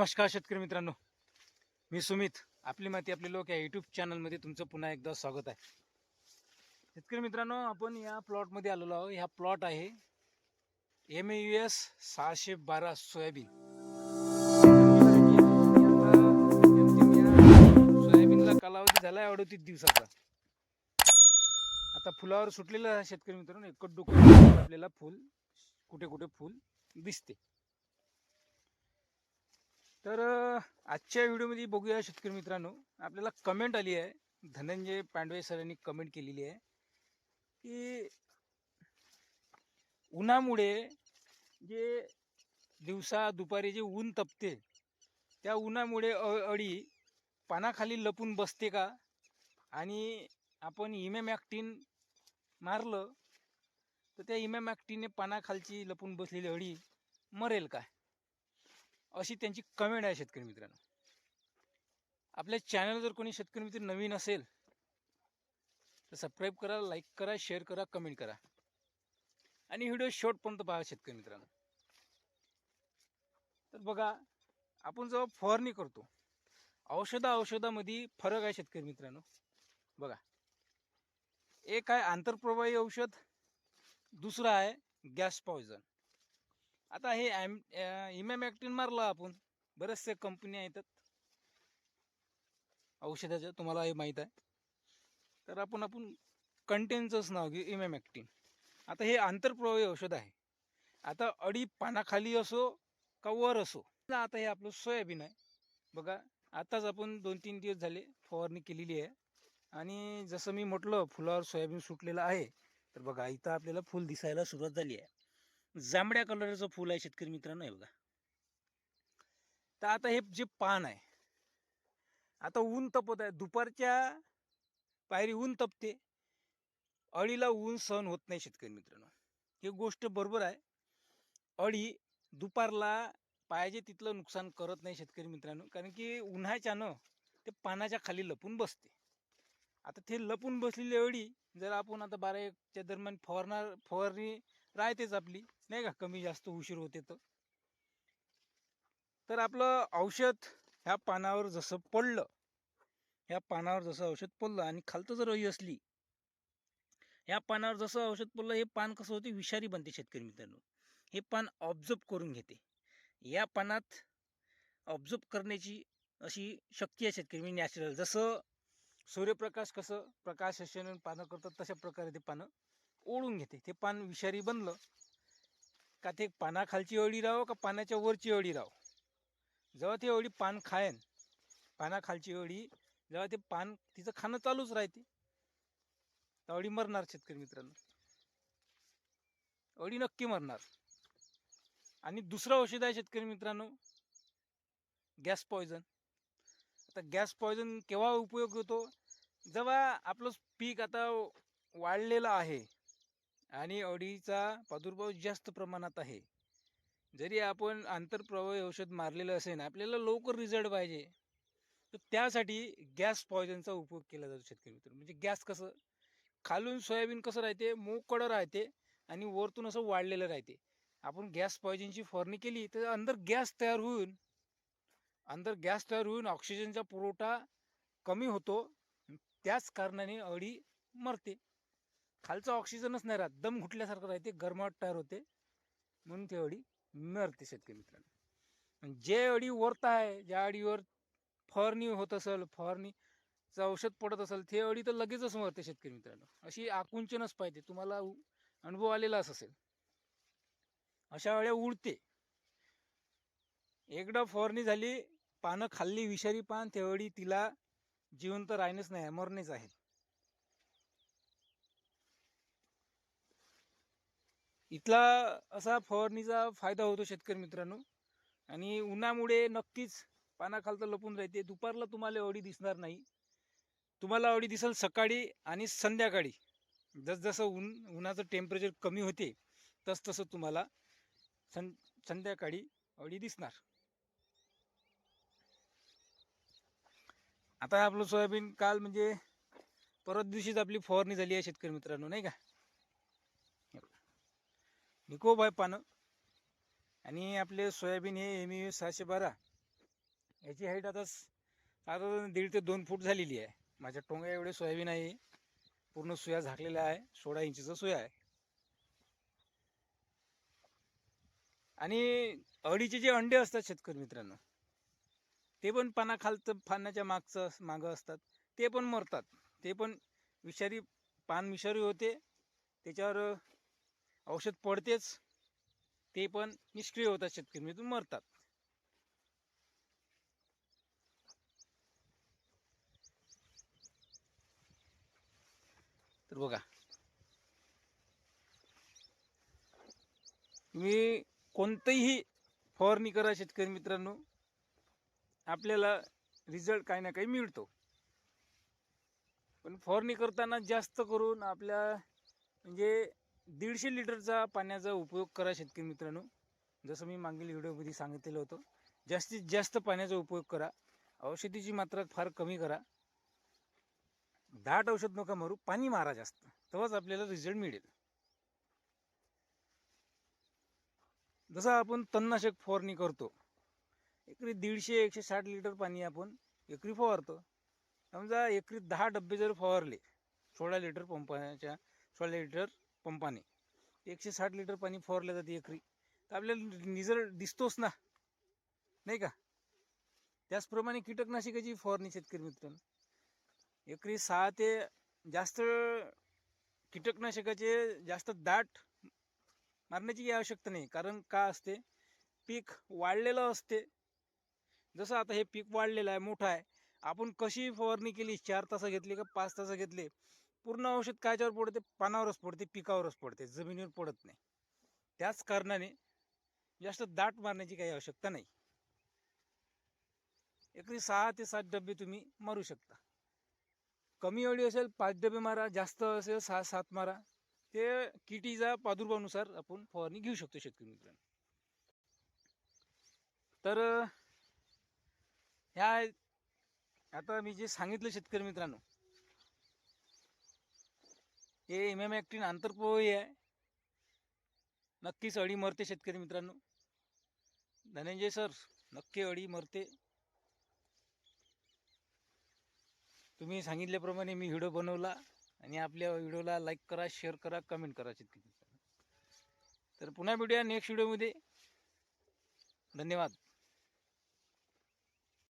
नमस्कार शेतकरी मित्रांनो. मी सुमित. आपली माती आपले लोक या युट्यूब चॅनलमध्ये तुमचं पुन्हा एकदा स्वागत आहे. शेतकरी मित्रांनो आपण या प्लॉटमध्ये आलेलो आहोत. हा प्लॉट आहे एम यू एस सहाशे बारा सोयाबीन. सोयाबीनला कालावधी झाला आहे अडतीस दिवसाचा. आता फुलावर सुटलेलं आहे शेतकरी मित्रांनो एकच डोकं आपल्याला फुल कुठे कुठे फुल दिसते. तर आजच्या व्हिडिओमध्ये बघूया शेतकरी मित्रांनो आपल्याला कमेंट आली आहे धनंजय पांडवे सरांनी कमेंट केलेली आहे की उन्हामुळे जे दिवसा दुपारी जे ऊन तपते त्या उन्हामुळे अ- अळी पानाखाली लपून बसते का? आणि आपण इमॅमॅक्टिन मारलं तर त्या इमॅमॅक्टिनने पानाखालची लपून बसलेली अळी मरेल का अशी त्यांची कमेंट आहे शेतकरी मित्रांनो. आपल्या चॅनल जर कोणी शेतकरी मित्र नवीन असेल तर सबस्क्राईब करा लाईक करा शेअर करा कमेंट करा. आणि व्हिडिओ शॉर्टपर्यंत पहा शेतकरी मित्रांनो. तर बघा आपण जेव्हा फवारणी करतो औषधा औषधामध्ये फरक आहे शेतकरी मित्रांनो. बघा एक आहे आंतरप्रवाही औषध दुसरं आहे गॅस पॉयझन आता हे ॲम इमॅमॅक्टिन मारलं आपण. बरेचसे कंपन्या येतात. औषधाच्या तुम्हाला हे माहीत आहे. तर आपण आपण कंटेनचंच नाव घेऊ इमॅमॅक्टिन. आता हे आंतरप्रवाही औषध आहे. आता अडी पानाखाली असो का वर असो. आता हे आपलं सोयाबीन आहे. बघा आताच आपण दोन तीन दिवस झाले फवारणी केलेली आहे. आणि जसं मी म्हटलं फुलावर सोयाबीन सुटलेलं आहे. तर बघा इथं आपल्याला फुल दिसायला सुरुवात झाली आहे. जांभळ्या कलरचं फुल आहे शेतकरी मित्रांनो हे बघा. तर आता हे जे पान आहे आता ऊन तपत आहे. दुपारच्या पायरी ऊन तपते. अळीला ऊन सहन होत नाही शेतकरी मित्रांनो. ही गोष्ट बरोबर आहे. अळी दुपारला पाहिजे तिथलं नुकसान करत नाही शेतकरी मित्रांनो. कारण की उन्हाच्यानं ते पानाच्या खाली लपून बसते. आता ते लपून बसलेली अळी जर आपण आता बारा एकच्या दरम्यान फवारणार फवारणी राहतेच आपली. नाही का? कमी जास्त उशीर होते तर. तर आपलं औषध ह्या पानावर जसं पडलं ह्या पानावर जसं औषध पडलं आणि खालतं जर अळी असली ह्या पानावर जसं औषध पडलं हे पान कसं होते? विषारी बनते शेतकरी मित्रांनो. हे पान ऑब्झर्व करून घेते. या पानात ऑब्झर्व करण्याची अशी शक्ती आहे शेतकरी म्हणजे नॅचरल जसं सूर्यप्रकाश कसं प्रकाश शोषण पानं करतात तशा प्रकारे ते पानं ओढून घेते. ते पान विषारी बनलं का ते पानाखालची अळी राहो का पानाच्या वरची अळी राहो? जेव्हा ते अळी पान खायन पानाखालची अळी जेव्हा ते पान तिचं खाणं चालूच राहते. तर अळी मरणार शेतकरी मित्रांनो. अळी नक्की मरणार. आणि दुसरं औषध आहे शेतकरी मित्रांनो गॅस पॉयझन. आता गॅस पॉयझन केव्हा उपयोग होतो? जेव्हा आपलं पीक आता वाढलेलं आहे आणि अळीचा प्रादुर्भाव जास्त प्रमाणात आहे. जरी आपण आंतरप्रवाही औषध मारलेलं असेल आपल्याला लवकर रिझल्ट पाहिजे. तर त्यासाठी गॅस पॉयझनचा उपयोग केला जातो शेतकरी मित्र. म्हणजे गॅस कसं? खालून सोयाबीन कसं राहते? मोकडं राहते आणि वरतून असं वाढलेलं राहते. आपण गॅस पॉयझनची फवारणी केली तर अंदर गॅस तयार होऊन अंदर गॅस तयार होऊन ऑक्सिजनचा पुरवठा कमी होतो. त्याच कारणाने अळी मरते. खालचं ऑक्सिजनच नाही राहत. दम घुटल्यासारखं राहते गरमाट तयार होते. म्हणून ते अळी मरते शेतकरी मित्रांनो. जे अळी वरत आहे ज्या अळीवर फवारणी होत असेल फवारणीचं औषध पडत असेल ते अळी तर लगेचच मरते शेतकरी मित्रांनो. अशी आकुंचनच पाहिजे. तुम्हाला अनुभव आलेलाच असेल. अशा वेळेला उडते. एकदा फवारणी झाली पानं खाल्ली विषारी पान ते अळी तिला जिवंत राहणेच नाही मरणेच आहे. इथला असा फवारणीचा फायदा होतो शेतकरी मित्रांनो. आणि उन्हामुळे नक्कीच पानाखालतं लपून राहते. दुपारला तुम्हाला अळी दिसणार नाही. तुम्हाला अळी दिसेल सकाळी आणि संध्याकाळी. जसजसं ऊन उन्हाचं टेम्परेचर कमी होते तसतसं तुम्हाला सं संध्याकाळी अळी दिसणार. आता आपलं सोयाबीन काल म्हणजे परत दिवशीच आपली फवारणी झाली आहे शेतकरी मित्रांनो नाही का? निकोब आहे पानं. आणि आपले सोयाबीन हे एम यू सहाशे बारा. याची हाईट आता साधारण दीड ते दोन फूट झालेली आहे. माझ्या टोंगा एवढे सोयाबीन आहे. पूर्ण सुया झाकलेला आहे. सोळा इंचीचा सुया आहे. आणि अडीचे जे अंडे असतात शेतकरी मित्रांनो ते पण पानाखालचं पानाच्या मागचं मागं असतात. ते पण मरतात. ते पण विषारी पान विषारी होते. त्याच्यावर औषध पडतेच ते पण निष्क्रिय होतात शेतकरी मरतात. तर बघा. तुम्ही कोणतंही फवारणी करा शेतकरी मित्रांनो आपल्याला रिझल्ट काही ना काही मिळतो. पण फवारणी करताना जास्त करून आपल्या म्हणजे दीडशे लिटरचा पाण्याचा उपयोग करा शेतकरी मित्रांनो. जसं मी मागील व्हिडिओमध्ये सांगितलेलं होतं जास्तीत जास्त पाण्याचा उपयोग करा. औषधीची मात्रा फार कमी करा. दाट औषध नका मारू पाणी मारा जास्त. तेव्हाच आपल्याला रिझल्ट मिळेल. जसं आपण तणनाशक फवारणी करतो एकरी दीडशे एकशे साठ लिटर पाणी आपण एकरी फवारतो. समजा एकरी दहा डब्बे जर फवारले सोळा लिटर पंपाच्या सोळा लिटर पंपाने. एकशे साठ लिटर पाणी फवारलं जाते एकरी. तर आपल्याला निजर दिसतोच ना. नाही का? त्याचप्रमाणे कीटकनाशकाची फवारणी शेतकरी मित्रांनो. एकरी सहा ते जास्त कीटकनाशकाचे जास्त दाट मारण्याची काही आवश्यकता नाही. कारण का असते? पीक वाढलेलं असते. जसं आता हे पीक वाढलेलं आहे मोठं आहे. आपण कशी फवारणी केली? चार तास घेतले का पाच तास घेतले? पूर्ण औषध कायच्यावर पडते? पानावरच पडते पिकावरच पडते जमिनीवर पडत नाही. त्याच कारणाने जास्त दाट मारण्याची काही आवश्यकता नाही. एकरी सहा ते सात डबे तुम्ही मारू शकता. कमी एवढी असेल पाच डबे मारा जास्त असेल सहा सात मारा. ते किटीचा प्रादुर्भावानुसार आपण फवारणी घेऊ शकतो शेतकरी मित्रांनो. तर ह्या आता मी जे सांगितलं शेतकरी मित्रांनो हे एम एम ॲक्टिन आंतरपोही आहे. नक्कीच अळी मरते शेतकरी मित्रांनो. धनंजय सर नक्की अळी मरते. तुम्ही सांगितल्याप्रमाणे मी व्हिडिओ बनवला आणि आपल्या व्हिडिओला लाईक करा शेअर करा कमेंट करा शेतकरी मित्रांनो. तर पुन्हा भेटूया नेक्स्ट व्हिडिओमध्ये धन्यवाद.